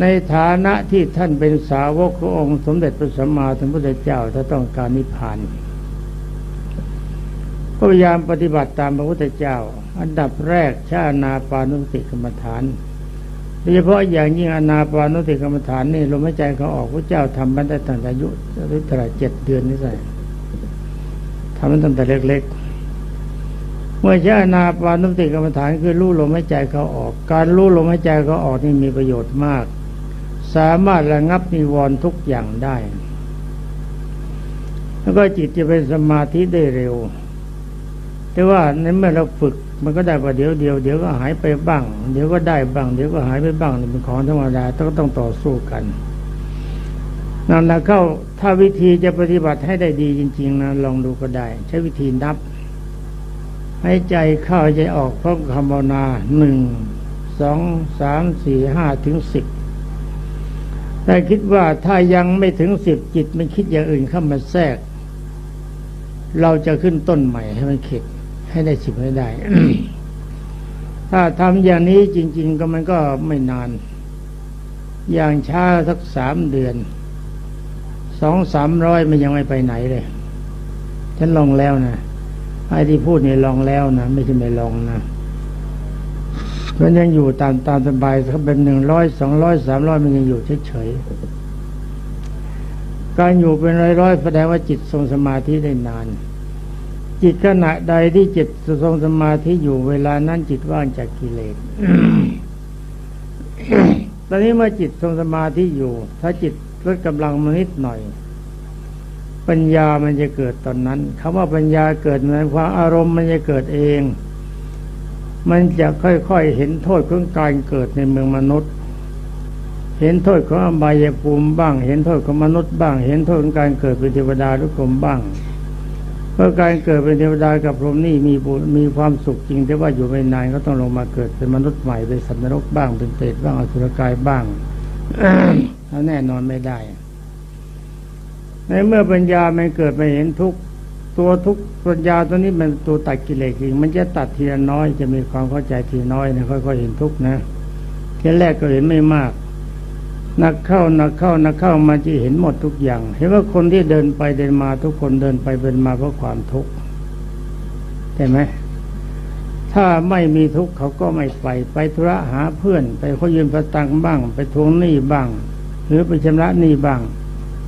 ในฐานะที่ท่านเป็นสาวกขององค์สมเด็จพระสัมมาสัมพุทธเจ้าถ้าต้องการนิพพานก็พยายามปฏิบัติตามพระพุทธเจ้า อันดับแรกชานาปานุสติกรรมฐานโดยเฉพาะอย่างยิ่งอนาปานุสติกรรมฐานนี่ลมหายใจเขาออกพระเจ้าทำมันได้ตั้งแต่อายุรือตั้งแต่เจ็ดเดือนนี่ใส่ทำมันตั้งแต่เล็กๆ เมื่อชานาปานุสติกรรมฐานคือรู้ลมหายใจเขาออก การรู้ลมหายใจเขาออกนี่มีประโยชน์มาก สามารถระงับนิวรณ์ทุกอย่างได้ แล้วก็จิตจะเป็นสมาธิได้เร็ว แต่ว่าในเมื่อเราฝึกมันก็ได้ประเดี๋ยวเดียวเดี๋ยวก็หายไปบ้าง เดี๋ยวก็ได้บ้าง เดี๋ยวก็หายไปบ้างนี่เป็นของธรรมดาต้องต้องต่อสู้กันนั่นแหละเข้าถ้าวิธีจะปฏิบัติให้ได้ดีจริง ๆนะลองดูก็ได้ ใช้วิธีนับ ให้ใจเข้าใจออกพร้อมคำภาวนาหนึ่งสองสามสี่ห้าถึงสิบ แต่คิดว่าถ้ายังไม่ถึงสิบจิตมันคิดอย่างอื่นเข้ามาแทรก เราจะขึ้นต้นใหม่ให้มันเข็ดให้ได้สิบให้ได้ ถ้าทำอย่างนี้จริง ๆ ก็มันก็ไม่นาน อย่างช้าสักสามเดือนสองสามร้อยมันยังไม่ไปไหนเลย ฉันลองแล้วนะไอ้ที่พูดเนี่ยลองแล้วนะ ไม่ใช่ไม่ลองนะ มันยังอยู่ตามตามสบายเขาเป็นหนึ่งร้อยสองร้อยสามร้อยมันยังอยู่เฉยๆการอยู่เป็นร้อยๆแสดงว่าจิตทรงสมาธิได้นาน จิตขณะใดที่จิตทรงสมาธิอยู่เวลานั้นจิตว่างจากกิเลสตอนนี้เมื่อจิตทรงสมาธิอยู่ ถ้าจิตลดกำลังมานิดหน่อย ปัญญามันจะเกิดตอนนั้นคำว่าปัญญาเกิดหมายความอารมณ์มันจะเกิดเอง มันจะค่อยๆเห็นโทษของการเกิดในเมืองมนุษย์ เห็นโทษของอบายภูมิบ้าง เห็นโทษของมนุษย์บ้าง เห็นโทษของการเกิดเป็นเทวดาหรือกรมบ้างเพราะการเกิดเป็นเทวดากับพรหมนี่มีบุญมีความสุขจริงแต่ว่าอยู่ไม่นานก็ต้องลงมาเกิดเป็นมนุษย์ใหม่เป็นสัตว์นรกบ้างเป็นเปรตบ้างอสุรกายบ้างแล้วแน่นอนไม่ได้ในเมื่อปัญญามันเกิดมาเห็นทุก ตัวทุกปัญญาตัวนี้มันตัวตัดกิเลสจริงมันจะตัดทีละน้อยจะมีความเข้าใจทีน้อยนะค่อยๆเห็นทุกนะทีแรกก็เห็นไม่มากนักเข้านักเข้านักเข้ามาจะเห็นหมดทุกอย่าง เห็นว่าคนที่เดินไปเดินมาทุกคนเดินไปเดินมาเพราะความทุกข์ใช่ไหมถ้าไม่มีทุกข์เขาก็ไม่ไป ไปธุระหาเพื่อน ไปเขายืนประตังบ้าง ไปทวงหนี้บ้าง หรือไปชำระหนี้บ้าง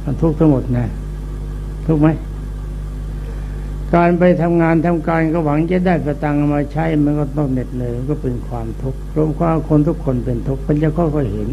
มันทุกข์ทั้งหมดนะทุกไหม การไปทำงานทำการก็หวังจะได้ประตังมาใช้มันก็ต้องเหน็ดเหนื่อยก็เป็นความทุกข์รวมความคนทุกคนเป็นทุกข์มันจะค่อยๆเห็น